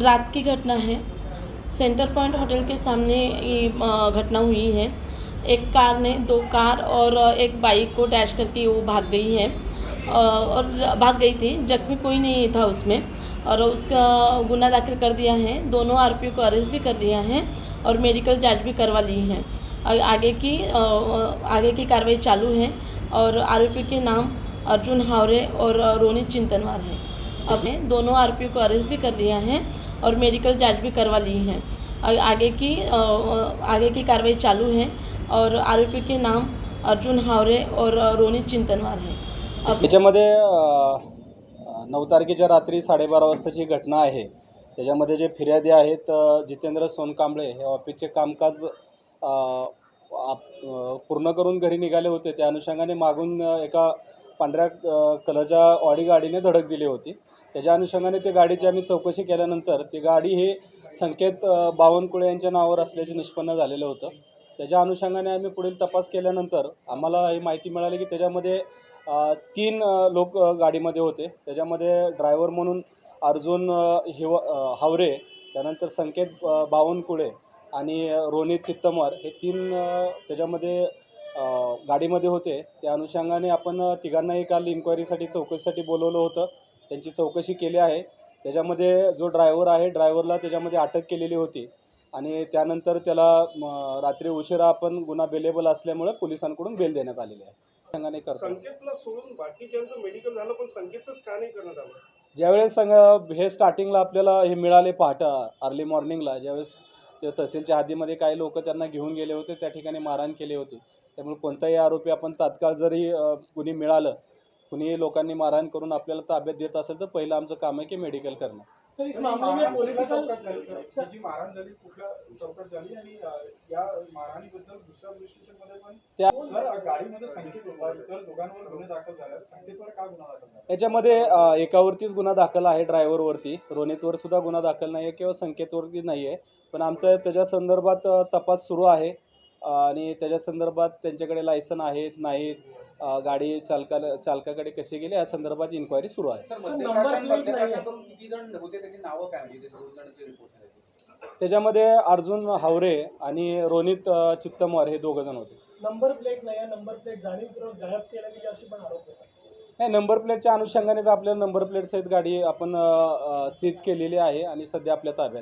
रात की घटना है। सेंटर पॉइंट होटल के सामने ये घटना हुई है। एक कार ने, दो कार और एक बाइक को डैश करके वो भाग गई है। और भाग गई थी, जख्मी कोई नहीं था उसमें। और उसका गुना दाखिल कर दिया है। दोनों आरोपियों को अरेस्ट भी कर लिया है और मेडिकल जाँच भी करवा ली है। आगे की आगे की कार्रवाई चालू है और आरोपी के नाम अर्जुन हावरे और रोनित चिंतनवार है। अपने दोनों आरोपियों को अरेस्ट भी कर लिया है और मेडिकल जांच भी करवा ली है। आगे की आगे की कार्रवाई चालू है और आरोपी के नाम अर्जुन हावरे और रोनित चिंतनवार है। त्याच्यामध्ये नऊ तारखेच्या रात्री साडेबारा वाजताची घटना आहे. त्याच्यामध्ये जे फिर्यादी आहेत जितेंद्र सोनकांबळे हे ऑफिसचे कामकाज आप- पूर्ण करून घरी निघाले होते. त्या अनुषंगाने मागून एका पांढऱ्या कलरच्या ऑडी गाडीने धडक दिली होती. त्याच्या अनुषंगाने ते गाडीची आम्ही चौकशी केल्यानंतर ती गाडी हे संकेत बावनकुळे यांच्या नावावर असल्याचे निष्पन्न झालेलं होतं. त्याच्या अनुषंगाने आम्ही पुढील तपास केल्यानंतर आम्हाला ही माहिती मिळाली की त्याच्यामध्ये तीन लोक गाडीमध्ये होते. त्याच्यामध्ये ड्रायव्हर म्हणून अर्जुन हिव हावरे त्यानंतर संकेत बावनकुळे आणि रोनित चित्तमर हे तीन त्याच्यामध्ये गाडीमध्ये होते. त्या अनुषंगाने आपण तिघांनाही काल इन्क्वायरीसाठी चौकशीसाठी बोलवलं होतं. त्यांची चौकशी केली आहे. त्याच्यामध्ये जो ड्रायव्हर आहे ड्रायव्हरला त्याच्यामध्ये अटक केलेली होती. आणि त्यानंतर त्याला रात्री उशिरा आपण गुन्हा बेलेबल असल्यामुळे पोलिसांकडून बेल देण्यात आलेली आहे. संघाने करतो संकेतला सोडून बाकीच्यांचं मेडिकल झालं पण संकेतच का नाही करण्यात आलं? ज्यावेळेस संघ हे स्टार्टिंगला आपल्याला हे मिळाले पहाटा अर्ली मॉर्निंगला ज्यावेळेस ते तहसीलच्या आधीमध्ये काही लोक त्यांना घेऊन गेले होते त्या ठिकाणी मारहाण केली होती. त्यामुळे कोणताही आरोपी आपण तात्काळ जरी कुणी मिळालं कुणी लोकांनी मारहाण करून आपल्याला ताब्यात देत असेल तर पहिलं आमचं काम आहे की मेडिकल करणं. सर इस मामले में पॉलिटिकल चौकात झाली? सर जी मारहाण झाली कुठल्या चौकात झाली आणि अ, या मारहाणीबद्दल दुसऱ्या पोलीस स्टेशनमध्ये पण त्या- सर गाडीमध्ये संकेत होता. तर दोघांवर गुन्हे दाखल झाले संकेतवर का गुन्हा दाखल झाला? याच्यामध्ये एकावरतीच गुन्हा दाखल आहे ड्रायव्हरवरती. रोनितवर सुद्धा गुन्हा दाखल नाही आहे किंवा संकेतवरती नाही आहे पण आमचा त्याच्या संदर्भात तपास सुरू आहे. आणि त्याच्या संदर्भात त्यांच्याकडे लायसन आहेत नाहीत. गाडी चालकाला चालकाकडे कसे गेले? या संदर्भात इन्क्वायरी सुरू आहे. म्हणजे? ते दोन जणांचे रिपोर्ट झाले त्याच्यामध्ये अर्जुन हावरे आणि रोनित चित्तमवार हे दोघं जण होते. नंबर प्लेट नाही नंबर प्लेट जाणीवपूर्वक गायब केल्या गेली अशी पण आरोप होता नाही नंबर प्लेटच्या अनुषंगाने तर आपल्याला नंबर प्लेट सहित गाडी आपण सीज केलेली आहे आणि सध्या आपल्या ताब्यात आहे.